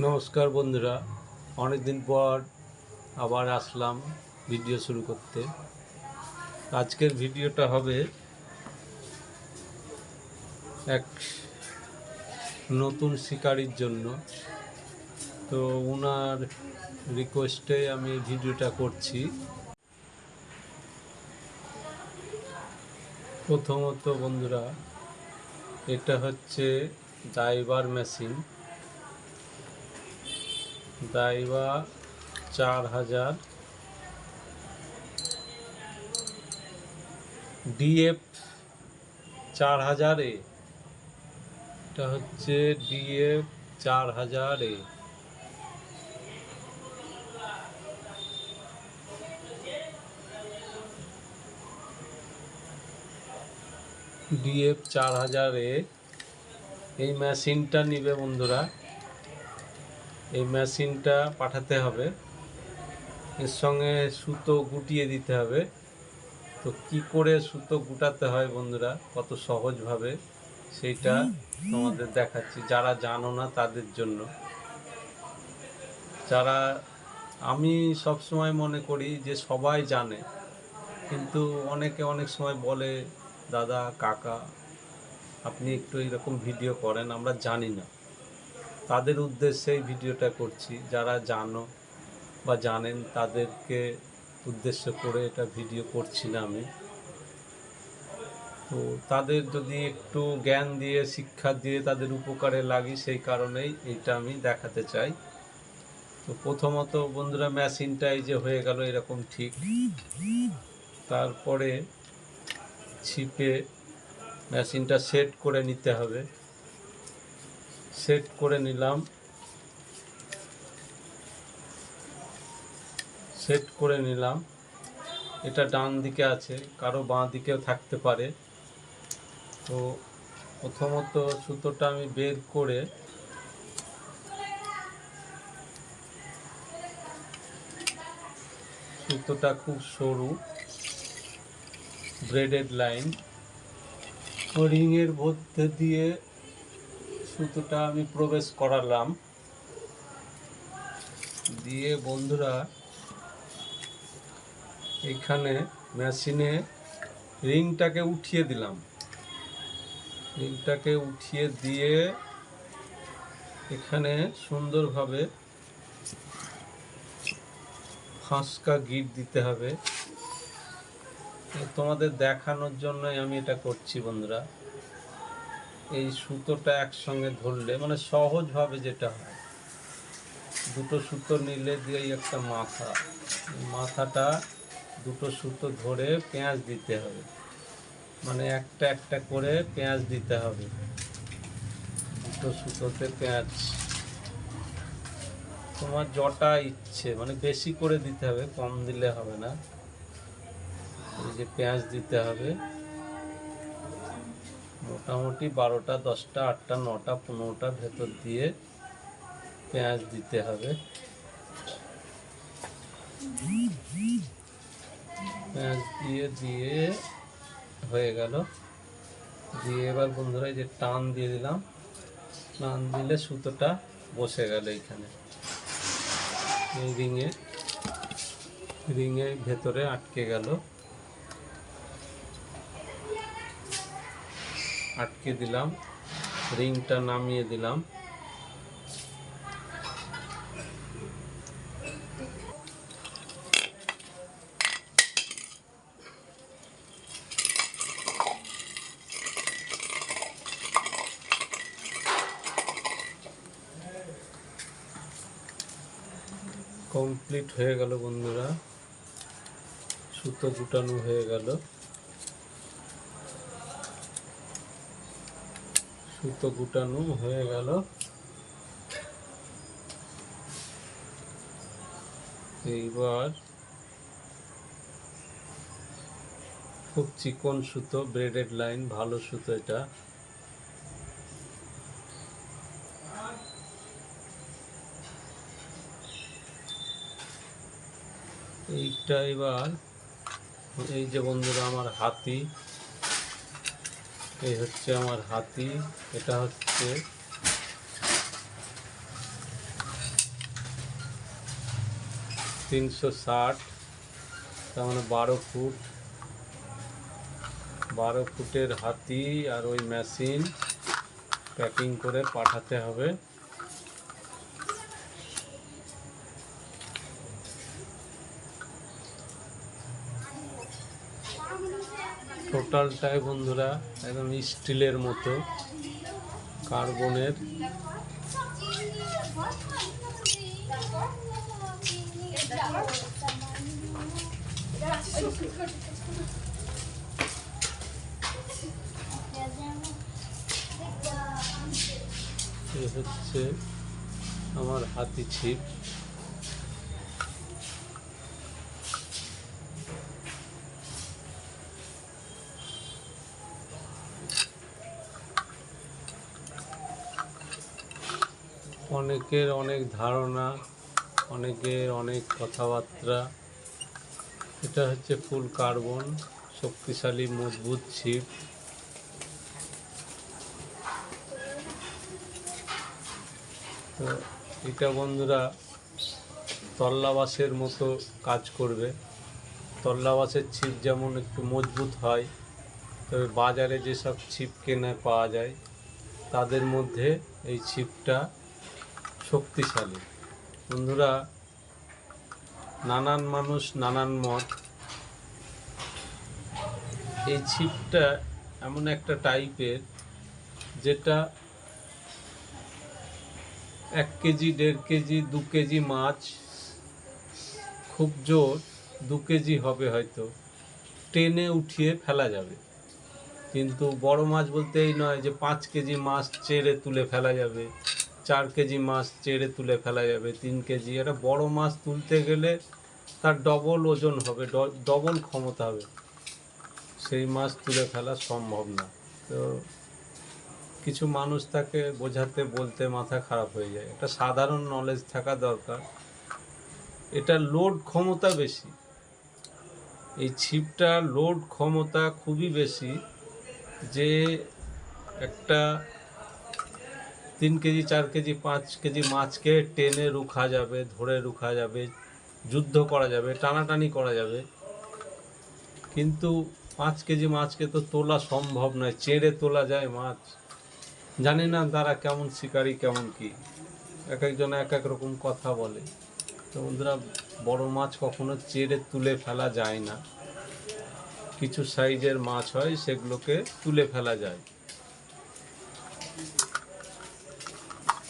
নমস্কার বন্ধুরা। অনেকদিন পর আবার আসলাম ভিডিও শুরু করতে। আজকের ভিডিওটা হবে এক নতুন শিকারির জন্য। তো ওনার রিকোয়েস্টে আমি ভিডিওটা করছি। প্রথমত বন্ধুরা, এটা হচ্ছে ড্রাইভার মেশিন দাইবা চার হাজার। ডিএফ চার হাজার এটা হচ্ছে ডিএফ চার হাজার এ। ডিএফ চার হাজার এই মেশিনটা নিবে বন্ধুরা। এই মেশিনটা পাঠাতে হবে। এর সঙ্গে সুতো গুটিয়ে দিতে হবে। তো কি করে সুতো গুটাতে হয় বন্ধুরা, কত সহজভাবে সেইটা তোমাদের দেখাচ্ছি। যারা জানো না তাদের জন্য। যারা, আমি সব সময় মনে করি যে সবাই জানে, কিন্তু অনেকে অনেক সময় বলে, দাদা, কাকা, আপনি একটু এরকম ভিডিও করেন, আমরা জানি না। তাদের উদ্দেশ্যে এই ভিডিওটা করছি। যারা জানো বা জানেন, তাদেরকে উদ্দেশ্য করে এটা ভিডিও করছি না আমি। তো তাদের যদি একটু জ্ঞান দিয়ে, শিক্ষা দিয়ে তাদের উপকারে লাগি, সেই কারণেই এটা আমি দেখাতে চাই। তো প্রথমত বন্ধুরা, মেশিনটা এই যে হয়ে গেল, এরকম ঠিক। তারপরে ছিপে মেশিনটা সেট করে নিতে হবে। সেট করে নিলাম। সেট করে নিলাম। এটা ডান দিকে আছে, কারও বাঁ দিকেও থাকতে পারে। তো প্রথমত সুতোটা আমি বের করে সুতোটা খুব সরু ব্রেডেড লাইন রিংয়ের মধ্যে দিয়ে সুতোটা আমি প্রবেশ করালাম। দিয়ে বন্ধুরা, এখানে মেশিনে রিংটাকে উঠিয়ে দিলাম। রিংটাকে উঠিয়ে দিয়ে এখানে সুন্দরভাবে ফাঁসকা গিট দিতে হবে। তোমাদের দেখানোর জন্যই আমি এটা করছি বন্ধুরা। এই সুতোটা একসঙ্গে ধরলে মানে সহজভাবে যেটা হয়। দুটো সুতো নিলে দিয়েই একটা মাথা। মাথাটা দুটো সুতো ধরে পেঁয়াজ দিতে হবে। মানে একটা একটা করে পেঁয়াজ দিতে হবে। দুটো সুতোতে পেঁয়াজ। তোমার যটা ইচ্ছে মানে বেশি করে দিতে হবে, কম দিলে হবে না। এই যে পেঁয়াজ দিতে হবে। মোটামুটি বারোটা, দশটা, আটটা, নটা, পনেরোটা ভেতর দিয়ে পেঁয়াজ দিতে হবে। পেঁয়াজ দিয়ে দিয়ে হয়ে গেল। দিয়ে এবার বন্ধুরা যে টান দিয়ে দিলাম। টান দিলে সুতোটা বসে গেল এইখানে। এই রিঙে রিঙে ভেতরে আটকে গেল। আটকে দিলাম। রিংটা নামিয়ে দিলাম। কমপ্লিট হয়ে গেল বন্ধুরা। সুতো গুটানো হয়ে গেল। সুতো গুটানো হয়ে গেল। এইবার খুব চিকন সুতো ব্রেডেড লাইন ভালো সুতো এটা। এইটা এবার, এই যে বন্ধুরা, আমার হাতি। এই হচ্ছে আমার হাতি, এটা হচ্ছে তিনশো ষাট, তার মানে বারো ফুট। বারো ফুটের হাতি আর ওই মেশিন প্যাকিং করে পাঠাতে হবে। টোটালটাই বন্ধুরা একদম স্টিলের মতো কার্বনের। হচ্ছে আমার হাতি ছিপ। অনেকের অনেক ধারণা, অনেকের অনেক কথাবার্তা। এটা হচ্ছে ফুল কার্বন, শক্তিশালী, মজবুত ছিপ। তো এটা বন্ধুরা তল্লাবাসের মতো কাজ করবে। তল্লাবাসের ছিপ যেমন একটু মজবুত হয়, তবে বাজারে যেসব ছিপ কেনা পাওয়া যায়, তাদের মধ্যে এই ছিপটা শক্তিশালী। বন্ধুরা, নানান মানুষ, নানান মত। এই ছিপটা এমন একটা টাইপের যেটা এক কেজি, দেড় কেজি, দু কেজি মাছ, খুব জোর দু কেজি হবে হয়তো। টেনে উঠিয়ে ফেলা যাবে। কিন্তু বড় মাছ বলতে এই নয় যে পাঁচ কেজি মাছ চেড়ে তুলে ফেলা যাবে। চার কেজি মাছ চেড়ে তুলে ফেলা যাবে, তিন কেজি। একটা বড় মাছ তুলতে গেলে তার ডবল ওজন হবে ডবল ক্ষমতা হবে। সেই মাছ তুলে ফেলা সম্ভব না। তো কিছু মানুষ তাকে বোঝাতে, বলতে মাথা খারাপ হয়ে যায়। একটা সাধারণ নলেজ থাকা দরকার। এটা লোড ক্ষমতা বেশি। এই ছিপটা লোড ক্ষমতা খুবই বেশি যে একটা তিন কেজি, চার কেজি, পাঁচ কেজি মাছকে টেনে রুখা যাবে, ধরে রুখা যাবে, যুদ্ধ করা যাবে, টানাটানি করা যাবে। কিন্তু পাঁচ কেজি মাছকে তো তোলা সম্ভব নয়, চেড়ে তোলা যায় মাছ। জানি না তারা কেমন শিকারী, কেমন কি। এক একজন এক এক রকম কথা বলে। তো বন্ধুরা, বড় মাছ কখনো চেড়ে তুলে ফেলা যায় না। কিছু সাইজের মাছ হয়, সেগুলোকে তুলে ফেলা যায়।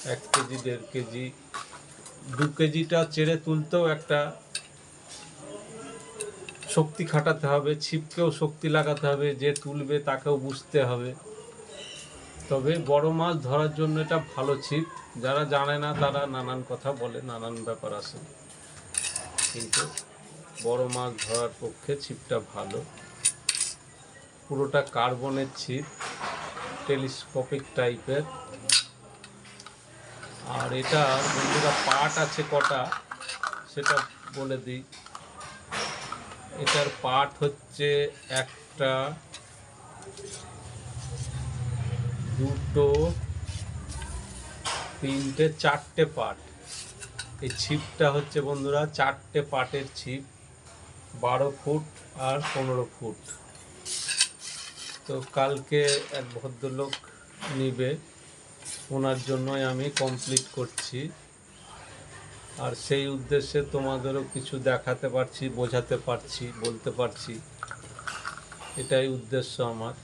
এক কেজি, দেড় কেজি, দু কেজিটা চেড়ে তুলতেও একটা শক্তি খাটাতে হবে, ছিপকেও শক্তি লাগাতে হবে, যে তুলবে তাকেও বুঝতে হবে। তবে বড় মাছ ধরার জন্য এটা ভালো ছিপ। যারা জানে না, তারা নানান কথা বলে, নানান ব্যাপার আছে। কিন্তু বড় মাছ ধরার পক্ষে ছিপটা ভালো। পুরোটা কার্বনের ছিপ, টেলিস্কোপিক টাইপের। আর এটা বন্ধুরা পাট আছে কটা, সেটা বলে দিই। এটার পাট হচ্ছে একটা, দুটো, তিনটে, চারটে পাট। এই ছিপটা হচ্ছে বন্ধুরা চারটে পাটের ছিপ, বারো ফুট আর পনেরো ফুট। তো কালকে এক ভদ্রলোক নিবে। ওনার জন্যই আমি কমপ্লিট করছি। আর সেই উদ্দেশ্যে তোমাদেরও কিছু দেখাতে পারছি, বোঝাতে পারছি, বলতে পারছি। এটাই উদ্দেশ্য আমার।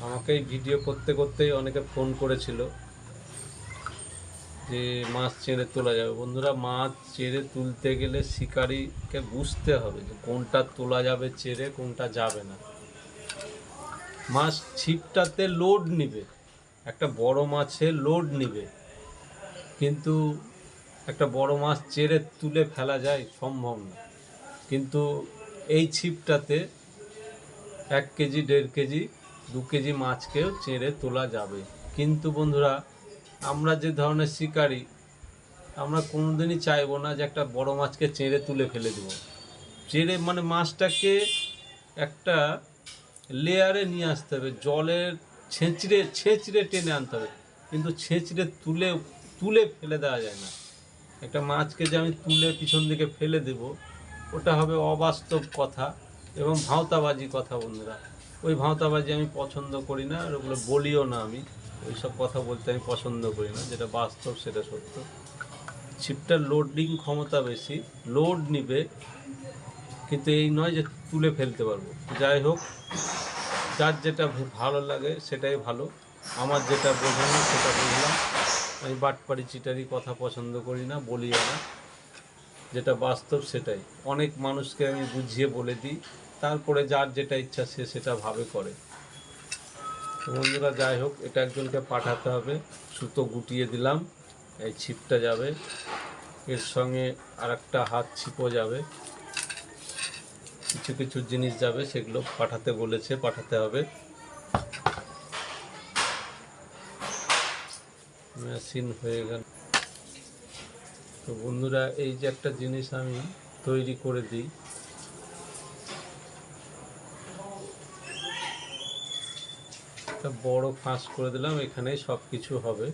আমাকে ভিডিও করতে করতেই অনেকে ফোন করেছিল যে মাছ চেড়ে তোলা যাবে। বন্ধুরা, মাছ চেড়ে তুলতে গেলে শিকারীকে বুঝতে হবে যে কোনটা তোলা যাবে চেড়ে, কোনটা যাবে না। মাছ ছিপটাতে লোড নিবে। একটা বড় মাছে লোড নিবে। কিন্তু একটা বড় মাছ চেরে তুলে ফেলা যায় সম্ভব না। কিন্তু এই ছিপটাতে এক কেজি, দেড় কেজি, দু কেজি মাছকেও চেড়ে তোলা যাবে। কিন্তু বন্ধুরা, আমরা যে ধরনের শিকারী, আমরা কোনোদিনই চাইব না যে একটা বড় মাছকে চেড়ে তুলে ফেলে দেবো। চেড়ে মানে মাছটাকে একটা লেয়ারে নিয়ে আসতে হবে। জলের ছেঁচড়ে ছেঁচড়ে টেনে আনতে হবে। কিন্তু ছেঁচড়ে তুলে তুলে ফেলে দেওয়া যায় না। একটা মাছকে যে আমি তুলে পিছন দিকে ফেলে দেব, ওটা হবে অবাস্তব কথা এবং ভাঁওতাবাজি কথা, বন্ধুরা। ওই ভাঁওতাবাজি আমি পছন্দ করি না, আর ওগুলো বলিও না আমি। ওইসব কথা বলতে আমি পছন্দ করি না, যেটা বাস্তব সেটা সত্য। ছিপটার লোডিং ক্ষমতা বেশি লোড নিবে, কিন্তু এই নয় যে তুলে ফেলতে পারব। যাই হোক যার যেটা ভালো লাগে সেটাই ভালো। আমার যেটা বোঝানো সেটা বুঝলাম। আমি বাটপাড়ি চিটারি কথা পছন্দ করি না, বলি না। যেটা বাস্তব সেটাই। অনেক মানুষকে আমি বুঝিয়ে বলে দিই। তারপরে যার যেটা ইচ্ছা সে সেটা ভাবে করে। বন্ধুরা, যাই হোক, এটা একজনকে পাঠাতে হবে। সুতো গুটিয়ে দিলাম, এই ছিপটা যাবে। এর সঙ্গে আর হাত ছিপও যাবে। কিছু কিছু জিনিস যাবে, সেগুলো পাঠাতে বলেছে, পাঠাতে হবে। মেশিন হয়ে গেল। তো বন্ধুরা, এই যে একটা জিনিস আমি তৈরি করে দিই। একটা বড় ফাঁস করে দিলাম, এখানেই সব কিছু হবে।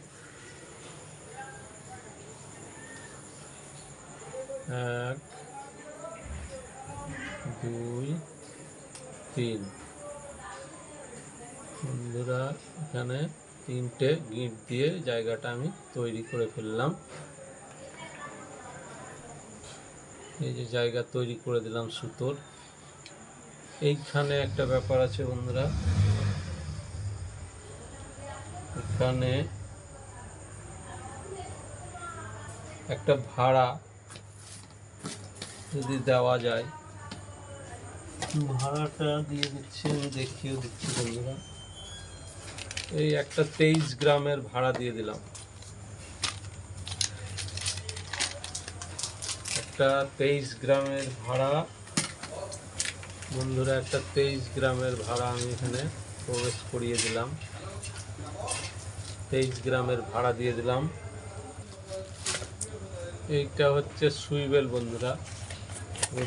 এক দুই, তিন। বন্ধুরা, এখানে তিনটে গিট দিয়ে জায়গাটা আমি তৈরি করে ফেললাম। এই যে জায়গা তৈরি করে দিলাম সুতোর। এইখানে একটা ব্যাপার আছে বন্ধুরা। এখানে একটা ভাড়া যদি দেওয়া যায় ভাড়াটা দিয়ে দিচ্ছি, আমি দেখিয়ে দিচ্ছি বন্ধুরা। এই একটা তেইশ গ্রামের ভাড়া দিয়ে দিলাম। একটা তেইশ গ্রামের ভাড়া। বন্ধুরা, একটা তেইশ গ্রামের ভাড়া আমি এখানে প্রবেশ করিয়ে দিলাম। তেইশ গ্রামের ভাড়া দিয়ে দিলাম। এইটা হচ্ছে সুইবেল বন্ধুরা।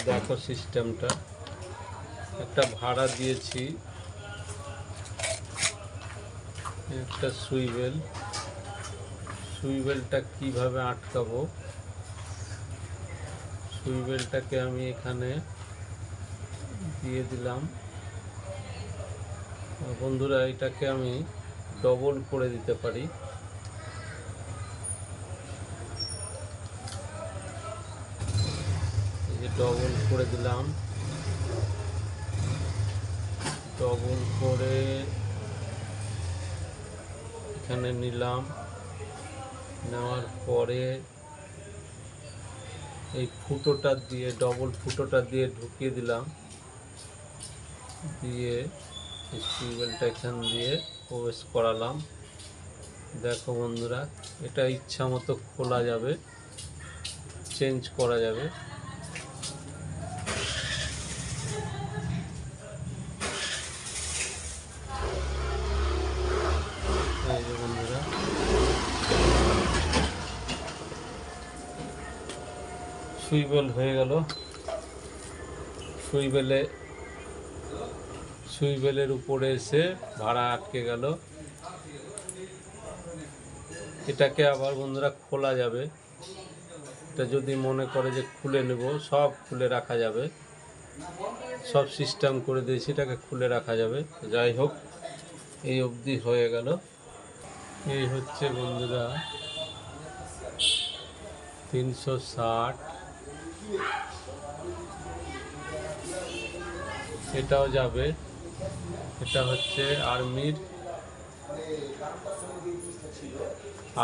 দেখো সিস্টেমটা একটা ভাড়া দিয়েছি। একটা সুইবেল সুইবেলটা কীভাবে আটকাবো? সুইবেলটাকে আমি এখানে দিয়ে দিলাম। বন্ধুরা, এটাকে আমি ডবল করে দিতে পারি। ডবল করে দিলাম। ডবল করে এখানে নিলাম। নেওয়ার পরে এই ফুটোটা দিয়ে ডবল ফুটোটা দিয়ে ঢুকিয়ে দিলাম। দিয়ে টিউবওয়েলটা এখান দিয়ে প্রবেশ করালাম। দেখো বন্ধুরা, এটা ইচ্ছা মতো খোলা যাবে, চেঞ্জ করা যাবে। সুইবেল হয়ে গেল। সুইবেলে, সুইবেলের উপরে এসে ভাড়া আটকে গেল। এটাকে আবার বন্ধুরা খোলা যাবে। এটা যদি মনে করে যে খুলে নেব, সব খুলে রাখা যাবে। সব সিস্টেম করে দিয়েছি, এটাকে খুলে রাখা যাবে। যাই হোক, এই অবধি হয়ে গেল। এই হচ্ছে বন্ধুরা তিনশো ষাট। এটাও যাবে। এটা হচ্ছে আর্মির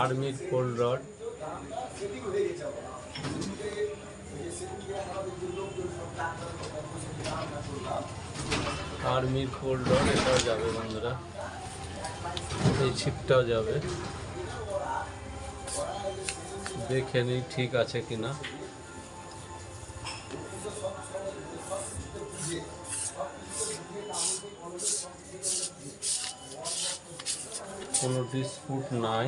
আর্মির পোল রড। আর্মির পোল রড, এটাও যাবে বন্ধুরা। এই ছিপটাও যাবে। দেখে নিই ঠিক আছে কিনা। কোনো ডিসপুট নাই।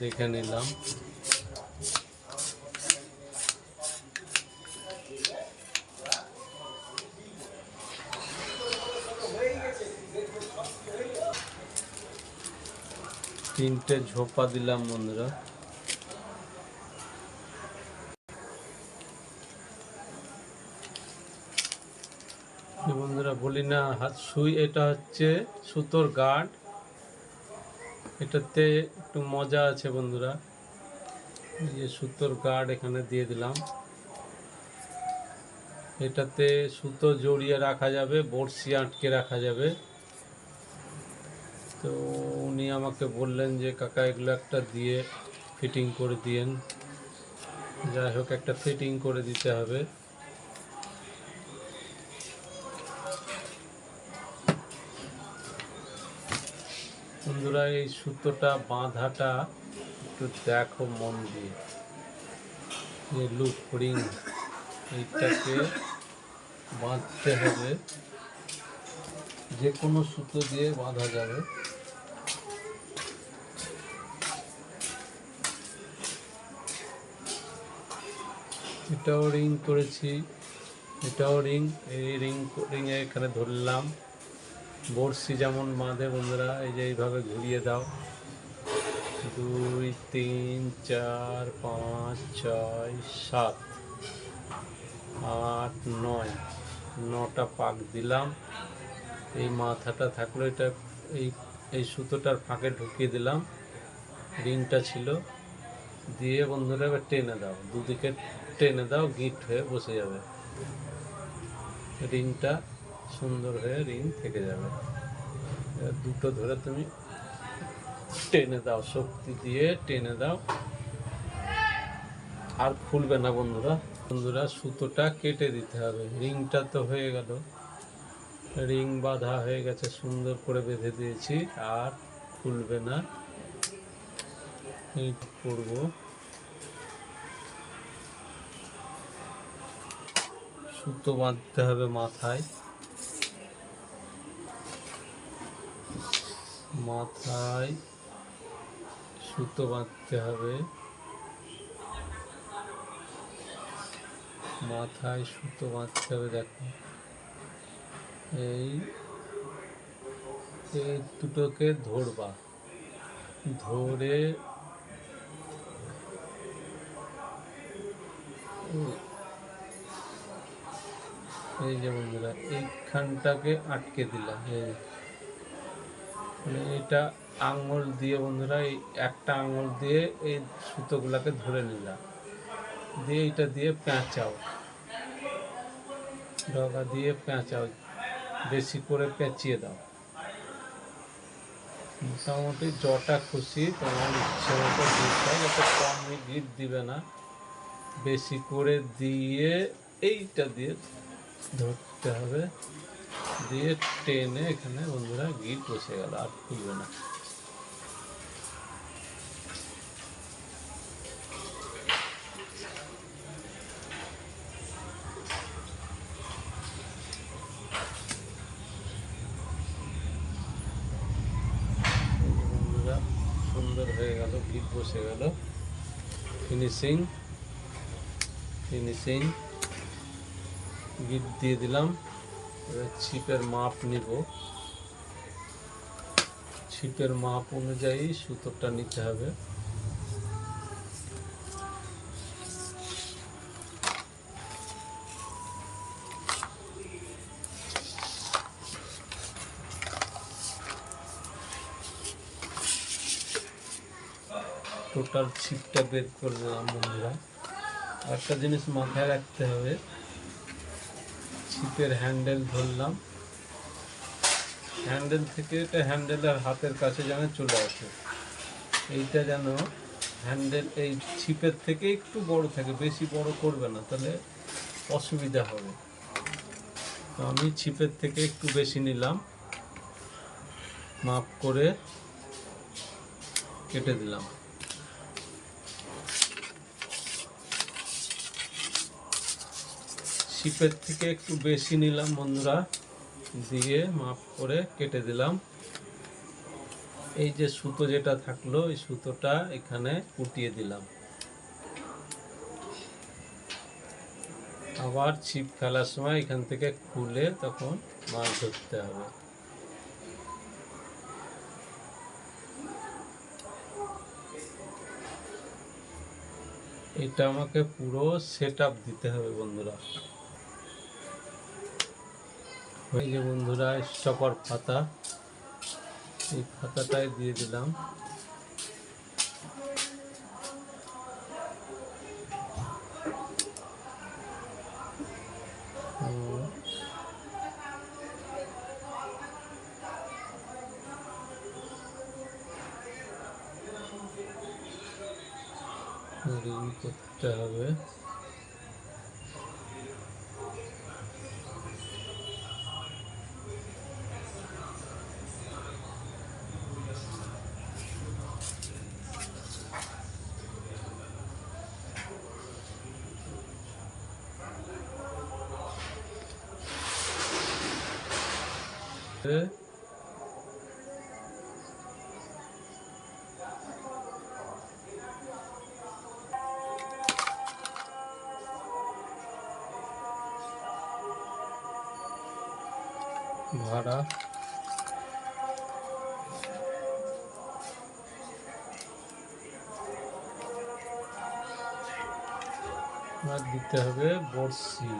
দেখে নিলাম। তিনটে ঝোপা দিলাম বন্ধুরা বলি না হাত, সুই এটা হচ্ছে সুতোর গার্ড এটাতে একটু মজা আছে বন্ধুরা। যে সুতোর গার্ড এখানে দিয়ে দিলাম। এটাতে সুতো জড়িয়ে রাখা যাবে, বড়শি আটকে রাখা যাবে। তো উনি আমাকে বললেন যে, কাকা, এগুলো একটা দিয়ে ফিটিং করে দিয়েন। যাই হোক, একটা ফিটিং করে দিতে হবে। বন্ধুরা, এই সুতোটা, বাঁধাটা একটু দেখো মন দিয়ে। যে লুক রিং এইটাকে বাঁধতে হবে। যে কোনো সুতো দিয়ে বাঁধা যাবে। এটাও রিং করেছি। এটাও রিং এই রিং রিংয়ে এখানে ধরলাম। বড়শি যেমন বাঁধে বন্ধুরা, এই যে এইভাবে ঘুরিয়ে দাও। দুই, তিন, চার, পাঁচ, ছয়, সাত, আট, নয়, নটা পাক দিলাম। এই মাথাটা থাকল, এটা এই এই সুতোটার ফাঁকে ঢুকিয়ে দিলাম। রিংটা ছিল। দিয়ে বন্ধুরা এবার টেনে দাও, দুদিকে টেনে দাও, গিট হয়ে বসে যাবে। রিংটা সুন্দর হয়ে রিং থেকে যাবে। দুটো ধরে তুমি টেনে দাও, শক্তি দিয়ে টেনে দাও। আর খুলবে না বন্ধুরা। বন্ধুরা, সুতোটা কেটে দিতে হবে। রিংটা তো হয়ে গেল। রিং বাঁধা হয়ে গেছে, সুন্দর করে বেঁধে দিয়েছি। আর খুলবে না। করব। সুতো বাঁধতে হবে মাথায়। মাথায় সুতো বাঁধতে হবে। মাথায় সুতো বাঁধতে হবে, দেখো। এই এই দুটোকে ধরবা। ধরে এই যে বন্ধুরা, এইখানটাকে আটকে দিলাম। এই মানে এটা আঙুল দিয়ে বন্ধুরা, এই একটা আঙুল দিয়ে এই সুতোগুলোকে ধরে নিলাম। দিয়ে এটা দিয়ে পেঁচাও ডগা দিয়ে পেঁচাও বেশি করে পেঁচিয়ে দাও। মোটামুটি যটা খুশি তোমার ইচ্ছে মতো দিতে যাতে কম গিট দিবে না। বেশি করে দিয়ে এইটা দিয়ে ধরতে হবে। দিয়ে টেনে এখানে বন্ধুরা গিট বসে গেল, আর খুলবে না। সুন্দর হয়ে গেল, গিট বসে গেল। ফিনিশিং ফিনিশিং গিট দিয়ে দিলাম। ছিপের মাপ নিব। ছিপের মাপ অনুযায়ী সুতোটা নিতে হবে। টোটাল ছিপটা বের করে দিলাম বন্ধুরা। একটা জিনিস মাথায় রাখতে হবে। ছিপের হ্যান্ডেল ধরলাম। হ্যান্ডেল থেকে এটা হ্যান্ডেল আর হাতের কাছে যেন চলে আসে। এইটা যেন হ্যান্ডেল এই ছিপের থেকে একটু বড় থাকে, বেশি বড় করবে না, তাহলে অসুবিধা হবে। তো আমি ছিপের থেকে একটু বেশি নিলাম। মাপ করে কেটে দিলাম। ছিপের থেকে একটু বেশি নিলাম বন্ধুরা। দিয়ে মাপ করে কেটে দিলাম। এই যে সুতো যেটা থাকল, এই সুতোটা এখানে কুটিয়ে দিলাম। আবার ছিপ ফেলার সময় এখান থেকে খুলে তখন মাছ ধরতে হবে। এটা আমাকে পুরো সেট দিতে হবে বন্ধুরা। এই যে বন্ধুরা স্টপার পাতা। এই পাতাটাই দিয়ে দিলাম। করতে হবে এ ভাড়া দিতে হবে বড়শি